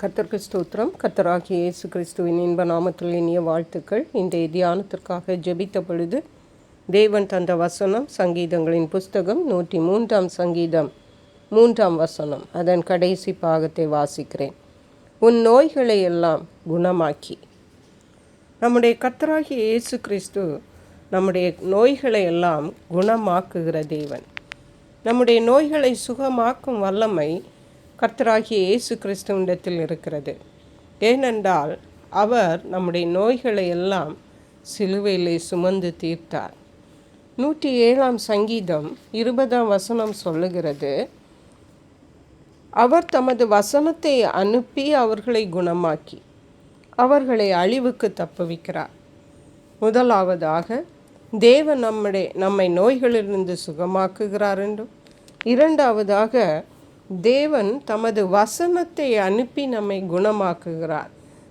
கர்த்தர்க்கு ஸ்தோத்திரம். கர்த்தராகிய இயேசு கிறிஸ்துவின் இன்ப நாமத்தில் இனிய வாழ்த்துக்கள். இன்றைய தியானத்திற்காக ஜெபித்த பொழுது தேவன் தந்த வசனம் சங்கீதங்களின் புஸ்தகம் நூற்றி மூன்றாம் சங்கீதம் மூன்றாம் வசனம். அதன் கடைசி பாகத்தை வாசிக்கிறேன். உன் நோய்களை எல்லாம் குணமாக்கி. நம்முடைய கர்த்தராகிய இயேசு கிறிஸ்து நம்முடைய நோய்களை எல்லாம் குணமாக்குகிற தேவன். நம்முடைய நோய்களை சுகமாக்கும் வல்லமை கர்த்தராகிய இயேசு கிறிஸ்துவிடத்தில் இருக்கிறது. ஏனென்றால் அவர் நம்முடைய நோய்களை எல்லாம் சிலுவையிலே சுமந்து தீர்த்தார். நூற்றி ஏழாம் சங்கீதம் இருபதாம் வசனம் சொல்லுகிறது அவர் தமது வசனத்தை அனுப்பி அவர்களை குணமாக்கி அவர்களை அழிவுக்கு தப்புவிக்கிறார். முதலாவதாக தேவன் நம்முடைய நம்மை நோய்களிலிருந்து சுகமாக்குகிறார் என்றும் இரண்டாவதாக தேவன் தமது வசனத்தை அனுப்பி நம்மை குணமாக்குகிறார்.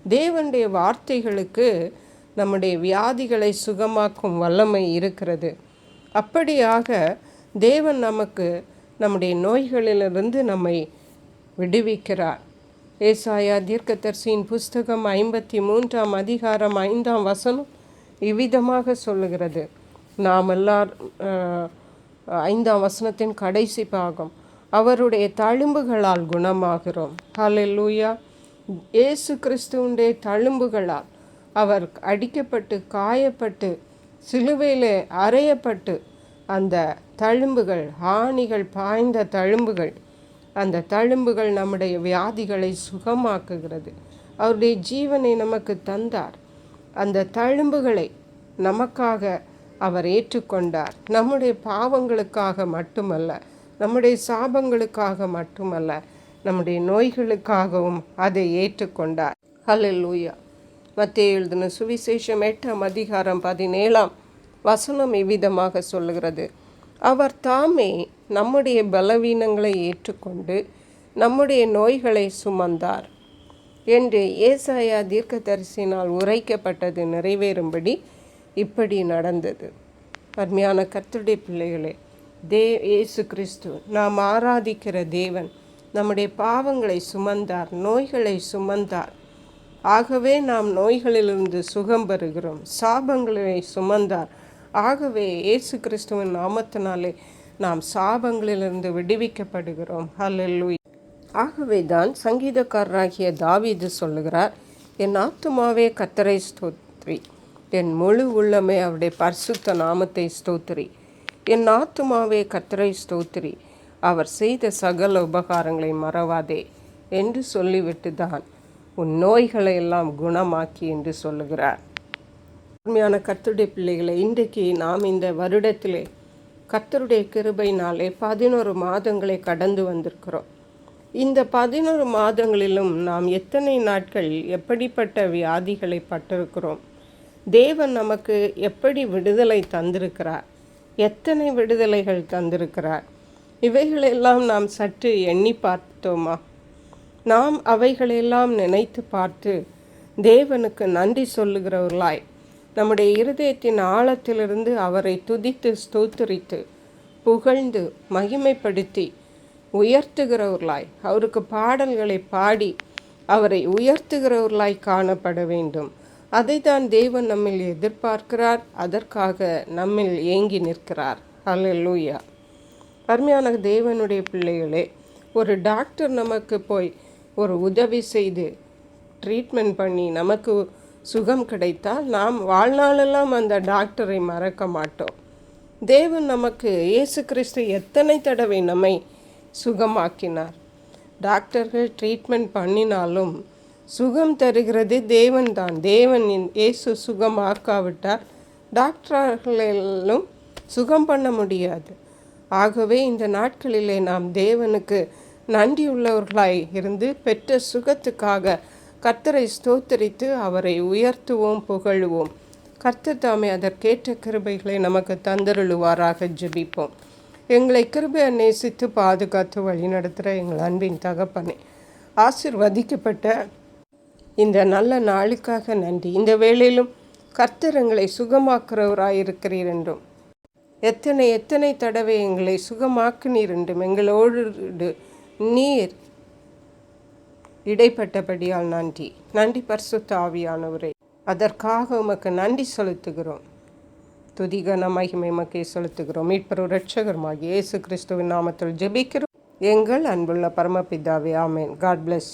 தேவனுடைய வார்த்தைகளுக்கு நம்முடைய வியாதிகளை சுகமாக்கும் வல்லமை இருக்கிறது. அப்படியாக தேவன் நமக்கு நம்முடைய நோய்களிலிருந்து நம்மை விடுவிக்கிறார். ஏசாயா தீர்க்கதர்சியின் புஸ்தகம் ஐம்பத்தி மூன்றாம் அதிகாரம் ஐந்தாம் வசனம் இவ்விதமாக சொல்லுகிறது. நாம் எல்லார் ஐந்தாம் வசனத்தின் கடைசி பாகம். அவருடைய தழும்புகளால் குணமாகிறோம். ஹalleluya. இயேசு கிறிஸ்துவுடைய தழும்புகளால் அவர் அடிக்கப்பட்டு காயப்பட்டு சிலுவையில் அறையப்பட்டு அந்த தழும்புகள் ஆணிகள் பாய்ந்த தழும்புகள் அந்த தழும்புகள் நம்முடைய வியாதிகளை சுகமாக்குகிறது. அவருடைய ஜீவனை நமக்கு தந்தார். அந்த தழும்புகளை நமக்காக அவர் ஏற்றுக்கொண்டார். நம்முடைய பாவங்களுக்காக மட்டுமல்ல நம்முடைய சாபங்களுக்காக மட்டுமல்ல நம்முடைய நோய்களுக்காகவும் அதை ஏற்றுக்கொண்டார். ஹalleluya மத்திய எழுதின சுவிசேஷம் எட்டாம் அதிகாரம் பதினேழாம் வசனம் இவ்விதமாக சொல்லுகிறது. அவர் தாமே நம்முடைய பலவீனங்களை ஏற்றுக்கொண்டு நம்முடைய நோய்களை சுமந்தார் என்று ஏசாயா தீர்க்கதரிசினால் உரைக்கப்பட்டது நிறைவேறும்படி இப்படி நடந்தது. அருமையான கத்துடைய பிள்ளைகளே தே இயேசு கிறிஸ்து நாம் ஆராதிக்கிற தேவன் நம்முடைய பாவங்களை சுமந்தார் நோய்களை சுமந்தார். ஆகவே நாம் நோய்களிலிருந்து சுகம் பெறுகிறோம் சாபங்களை சுமந்தார். ஆகவே இயேசு கிறிஸ்துவின் நாமத்தினாலே நாம் சாபங்களிலிருந்து விடுவிக்கப்படுகிறோம். ஹalleluya. ஆகவே தான் சங்கீதக்காரராகிய தாவீது சொல்லுகிறார் என் ஆத்துமாவே கத்தரை ஸ்தோத்ரி என் முழு உள்ளமே அவருடைய பரிசுத்த நாமத்தை ஸ்தோத்திரி. என் ஆத்துமாவே கத்தரை ஸ்தோத்திரி. அவர் செய்த சகல உபகாரங்களை மறவாதே என்று சொல்லிவிட்டு தான் உன் நோய்களை எல்லாம் குணமாக்கி என்று சொல்லுகிறார். உண்மையான கர்த்தருடைய பிள்ளைகளை இன்றைக்கு நாம் இந்த வருடத்திலே கத்தருடைய கிருபையினாலே பதினோரு மாதங்களை கடந்து வந்திருக்கிறோம். இந்த பதினோரு மாதங்களிலும் நாம் எத்தனை நாட்கள் எப்படிப்பட்ட வியாதிகளை பட்டிருக்கிறோம்? தேவன் நமக்கு எப்படி விடுதலை தந்திருக்கிறார்? எத்தனை விடுதலைகள் தந்திருக்கிறார்? இவைகளெல்லாம் நாம் சற்று எண்ணி பார்த்தோமா? நாம் அவைகளெல்லாம் நினைத்து பார்த்து தேவனுக்கு நன்றி சொல்லுகிறவர்களாய் நம்முடைய இருதயத்தின் ஆழத்திலிருந்து அவரை துதித்து ஸ்தோத்திரித்து புகழ்ந்து மகிமைப்படுத்தி உயர்த்துகிறவர்களாய் அவருக்கு பாடல்களை பாடி அவரை உயர்த்துகிறவர்களாய் காணப்பட வேண்டும். அதைத்தான் தேவன் நம்மில் எதிர்பார்க்கிறார் அதற்காக நம்மில் ஏங்கி நிற்கிறார். ஹalleluya. அருமையான தேவனுடைய பிள்ளைகளே ஒரு டாக்டர் நமக்கு போய் ஒரு உதவி செய்து ட்ரீட்மெண்ட் பண்ணி நமக்கு சுகம் கிடைத்தால் நாம் வாழ்நாளெல்லாம் அந்த டாக்டரை மறக்க மாட்டோம். தேவன் நமக்கு இயேசு கிறிஸ்து எத்தனை தடவை நம்மை சுகமாக்கினார். டாக்டர்கள் ட்ரீட்மெண்ட் பண்ணினாலும் சுகம் தருகிறது தேவன் தான் தேவன் இன்- இயேசு சுகமாக்காவிட்டால் டாக்டர்களும் சுகம் பண்ண முடியாது. ஆகவே இந்த நாட்களிலே நாம் தேவனுக்கு நன்றியுள்ளவர்களாய் இருந்து பெற்ற சுகத்துக்காக கர்த்தரை ஸ்தோத்தரித்து அவரை உயர்த்துவோம் புகழுவோம். கர்த்தர் தாமே அதற்கேற்ற கிருபைகளை நமக்கு தந்தருளுவாராக ஜெபிப்போம். எங்களை கிருபையை நேசித்து பாதுகாத்து வழிநடத்துகிற எங்கள் அன்பின் தகப்பனே ஆசிர்வதிக்கப்பட்ட இந்த நல்ல நாளுக்காக நன்றி. இந்த வேளையிலும் கர்த்தரங்களை சுகமாக்குறவராயிருக்கிறீர் என்றும் எத்தனை எத்தனை தடவை எங்களை சுகமாக்குனீர் என்றும் எங்களோடு நீர் இடைப்பட்டபடியால் நன்றி. நன்றி பரிசுத்த ஆவியானவரே அதற்காக உமக்கு நன்றி செலுத்துகிறோம். துதிகன மகிமை மக்கை செலுத்துகிறோம். மீட்பரு ரட்சகருமாகி இயேசு கிறிஸ்துவின் நாமத்தில் ஜெபிக்கிறோம். எங்கள் அன்புள்ள பரமபிதாவே ஆமேன். God plus